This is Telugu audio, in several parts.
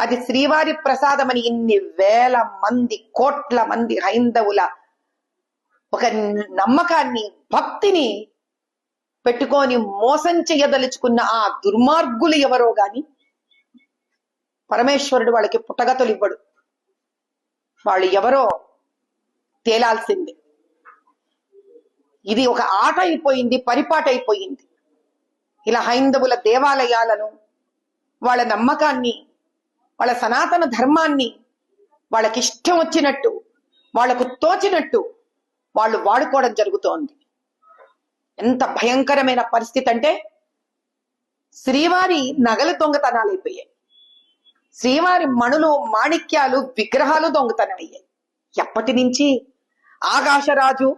అది శ్రీవారి ప్రసాదమని ఇన్ని వేల మంది కోట్ల మంది హైందవుల ఒక నమ్మకాన్ని భక్తిని పెట్టుకొని మోసం చేయదలుచుకున్న ఆ దుర్మార్గులు ఎవరో గాని పరమేశ్వరుడు వాళ్ళకి పుట్టగతులు ఇవ్వడు వాళ్ళు ఎవరో తేలాల్సిందే. ఇది ఒక ఆట అయిపోయింది పరిపాట అయిపోయింది. ఇలా హైందవుల దేవాలయాలను వాళ్ళ నమ్మకాన్ని వాళ్ళ సనాతన ధర్మాన్ని వాళ్ళకి ఇష్టం వచ్చినట్టు వాళ్ళకు తోచినట్టు వాళ్ళు వాడుకోవడం జరుగుతోంది. ఎంత భయంకరమైన పరిస్థితి అంటే శ్రీవారి నగలు దొంగతనాలు అయిపోయాయి. శ్రీవారి మణులు మాణిక్యాలు విగ్రహాలు దొంగతనమయ్యాయి. ఎప్పటి నుంచి? ఆకాశరాజు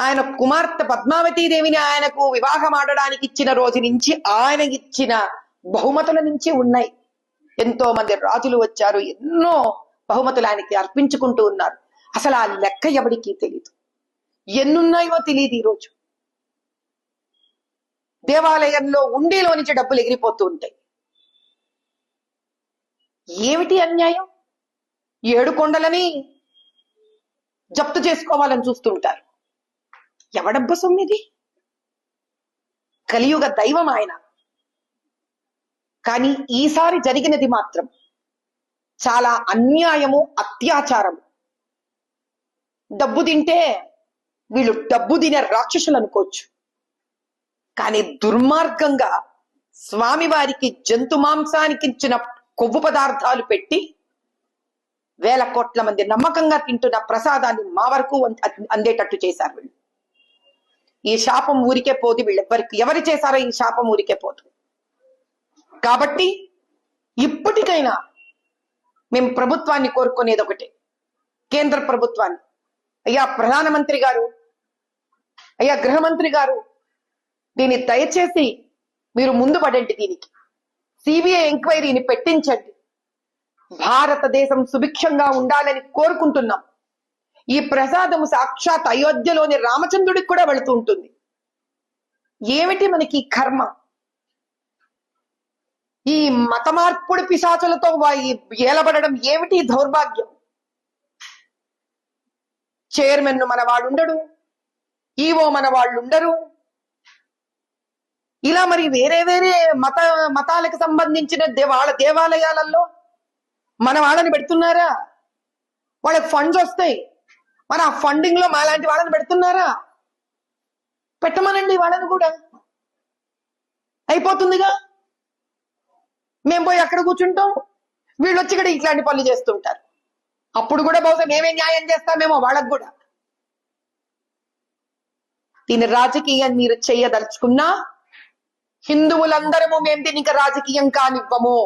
ఆయన కుమార్తె పద్మావతీదేవిని ఆయనకు వివాహం ఆడడానికి ఇచ్చిన రోజు నుంచి ఆయన ఇచ్చిన బహుమతుల నుంచి ఉన్నాయి. ఎంతో మంది రాజులు వచ్చారు ఎన్నో బహుమతులు ఆయనకి అర్పించుకుంటూ ఉన్నారు. అసలు ఆ లెక్క ఎవడికి తెలియదు ఎన్నున్నాయో తెలియదు ఈరోజు దేవాలయంలో ఉండేలో నుంచి డబ్బులు ఎగిరిపోతూ ఉంటాయి. ఏమిటి అన్యాయం? ఏడు కొండలని జప్తు చేసుకోవాలని చూస్తుంటారు. ఎవడబ్బ సొమ్మిది? కలియుగ దైవం ఆయన. కానీ ఈసారి జరిగినది మాత్రం చాలా అన్యాయము అత్యాచారము. డబ్బు తింటే వీళ్ళు డబ్బు తినే రాక్షసులు అనుకోవచ్చు. కానీ దుర్మార్గంగా స్వామివారికి జంతు మాంసానికి ఇచ్చిన కొవ్వు పదార్థాలు పెట్టి వేల కోట్ల మంది నమ్మకంగా తింటున్న ప్రసాదాన్ని మా వరకు అందేటట్టు చేశారు వీళ్ళు. ఈ శాపం ఊరికే పోదు వీళ్ళెవ్వరికి ఎవరు చేశారో ఈ శాపం ఊరికే పోదు. కాబట్టి ఇప్పటికైనా మేము ప్రభుత్వాన్ని కోరుకునేది ఒకటే. కేంద్ర ప్రభుత్వాన్ని. అయ్యా ప్రధానమంత్రి గారు అయ్యా గృహమంత్రి గారు దీన్ని దయచేసి మీరు ముందు పడండి దీనికి. సిబిఐ ఎంక్వైరీని పెట్టించండి. భారతదేశం సుభిక్షంగా ఉండాలని కోరుకుంటున్నాం. ఈ ప్రసాదము సాక్షాత్ అయోధ్యలోని రామచంద్రుడికి కూడా వెళుతూ ఉంటుంది. ఏమిటి మనకి కర్మ? ఈ మత మార్పుడు పిశాచులతో ఏలబడడం ఏమిటి దౌర్భాగ్యం? చైర్మన్ మన వాడు ఉండడు ఈవో మన వాళ్ళు ఉండరు ఇలా మరి వేరే వేరే మత మతాలకు సంబంధించిన వాళ్ళ దేవాలయాలలో మన వాళ్ళని పెడుతున్నారా? వాళ్ళకి ఫండ్స్ వస్తాయి. మరి ఆ ఫండింగ్లో మాలాంటి వాళ్ళని పెడుతున్నారా? పెట్టమనండి వాళ్ళని కూడా. అయిపోతుందిగా? మేము పోయి అక్కడ కూర్చుంటాం. వీళ్ళు వచ్చి ఇక్కడ ఇట్లాంటి పనులు చేస్తుంటారు. అప్పుడు కూడా బహుశా మేమే న్యాయం చేస్తామేమో వాళ్ళకు కూడా. దీని రాజకీయం మీరు చేయదలుచుకున్నా హిందువులందరము మేము దీనికి రాజకీయం కానివ్వము.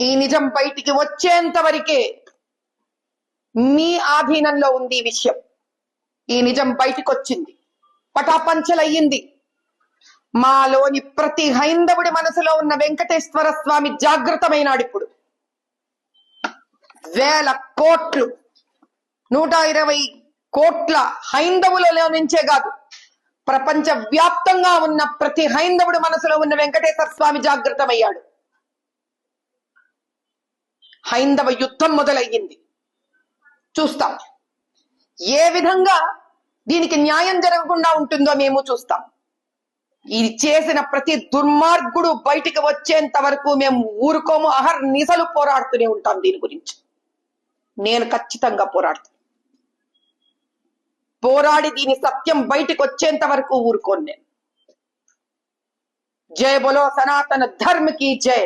ఈ నిజం బయటికి వచ్చేంత వరకే మీ ఆధీనంలో ఉంది ఈ విషయం. ఈ నిజం బయటికి వచ్చింది పటాపంచలయ్యింది. మాలోని ప్రతి హైందవుడి మనసులో ఉన్న వెంకటేశ్వర స్వామి జాగ్రత్తమైనాడు ఇప్పుడు. వేల కోట్లు నూట ఇరవై కోట్ల హైందవులలో నుంచే కాదు ప్రపంచ వ్యాప్తంగా ఉన్న ప్రతి హైందవుడి మనసులో ఉన్న వెంకటేశ్వర స్వామి జాగ్రత్తమయ్యాడు హైందవ యుద్ధం మొదలయ్యింది. చూస్తాం. ఏ విధంగా దీనికి న్యాయం జరగకుండా ఉంటుందో మేము చూస్తాం. ఇది చేసిన ప్రతి దుర్మార్గుడు బయటికి వచ్చేంత వరకు మేము ఊరుకోము అహర్ నిసలు పోరాడుతూనే ఉంటాం దీని గురించి. నేను ఖచ్చితంగా పోరాడుతాను పోరాడి దీని సత్యం బయటికి వచ్చేంత వరకు ఊరుకోను నేను. జయ బోలో సనాతన ధర్మకి జయ